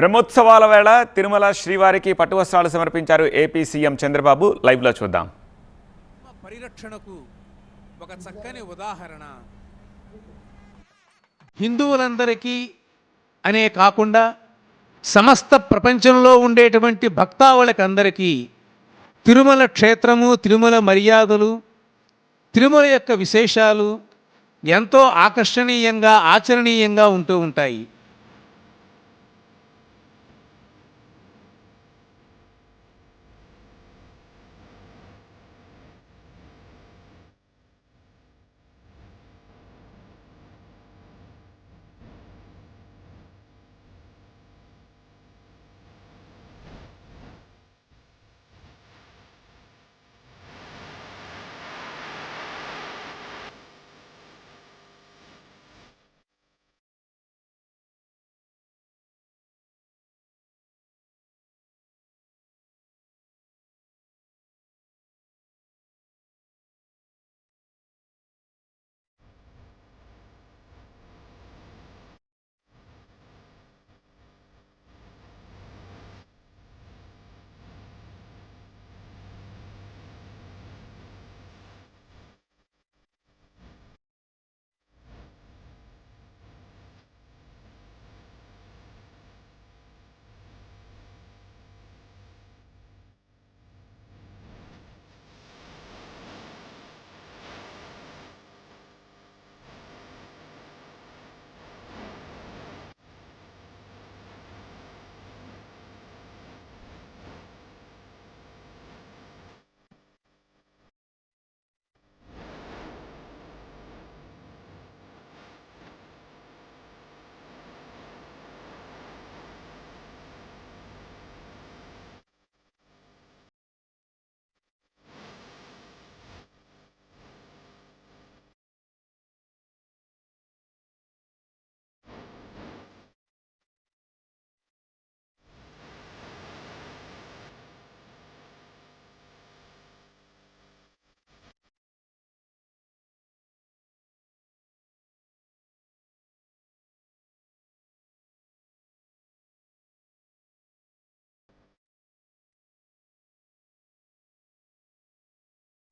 బ్రహ్మోత్సవాల వేళ తిరుమల శ్రీవారికి పట్టువస్త్రాలు సమర్పించారు ఏపీ సీఎం చంద్రబాబు. లైవ్లో చూద్దాం. పరిరక్షణకు ఒక చక్కని ఉదాహరణ. హిందువులందరికీ అనే కాకుండా సమస్త ప్రపంచంలో ఉండేటువంటి భక్తావళకందరికీ తిరుమల క్షేత్రము తిరుమల మర్యాదలు తిరుమల యొక్క విశేషాలు ఎంతో ఆకర్షణీయంగా ఆచరణీయంగా ఉంటూ ఉంటాయి.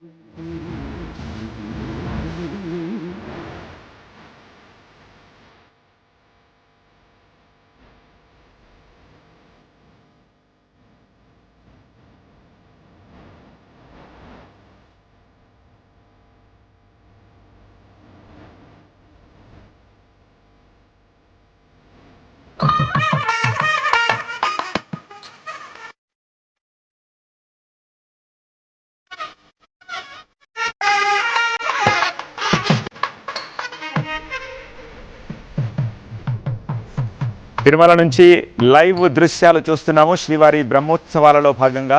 Okay. తిరుమల నుంచి లైవ్ దృశ్యాలు చూస్తున్నాము. శ్రీవారి బ్రహ్మోత్సవాలలో భాగంగా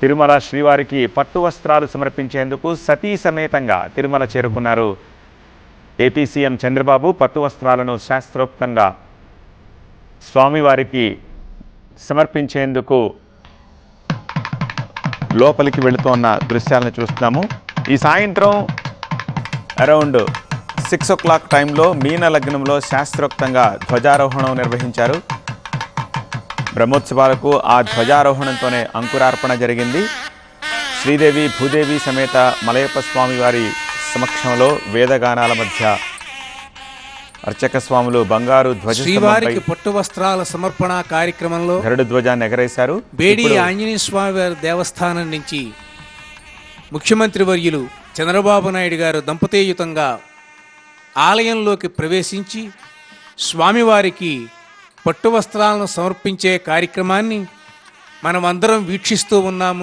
తిరుమల శ్రీవారికి పట్టు వస్త్రాలు సమర్పించేందుకు సతీ సమేతంగా తిరుమల చేరుకున్నారు. ఏపీ సీఎం చంద్రబాబు పట్టు వస్త్రాలను శాస్త్రోక్తంగా స్వామివారికి సమర్పించేందుకు లోపలికి వెళుతోన్న దృశ్యాలను చూస్తున్నాము. ఈ సాయంత్రం అరౌండ్ సిక్స్ ఓ క్లాక్ టైంలో మీన లగ్నంలో శాస్త్రోక్తంగా ధ్వజారోహణం నిర్వహించారు. బ్రహ్మోత్సవాలకు ఆ ధ్వజారోహణంతోనే అంకురార్పణ జరిగింది. శ్రీదేవి భూదేవి సమేత మలయప్ప స్వామి వారి సమక్షంలో వేదగానాల మధ్య అర్చక స్వాములు బంగారు ధ్వజ శ్రీవారికి పట్టు వస్త్రాల సమర్పణ కార్యక్రమంలో గరుడ ధ్వజాన్ని ఎగరేశారు. బేడి ఆంజనేయ స్వామి వారి దేవస్థానం నుంచి ముఖ్యమంత్రి వర్యులు చంద్రబాబు నాయుడు గారు దంపతీయుతంగా ఆలయంలోకి ప్రవేశించి స్వామివారికి పట్టు వస్త్రాలను సమర్పించే కార్యక్రమాన్ని మనమందరం వీక్షిస్తూ ఉన్నాము.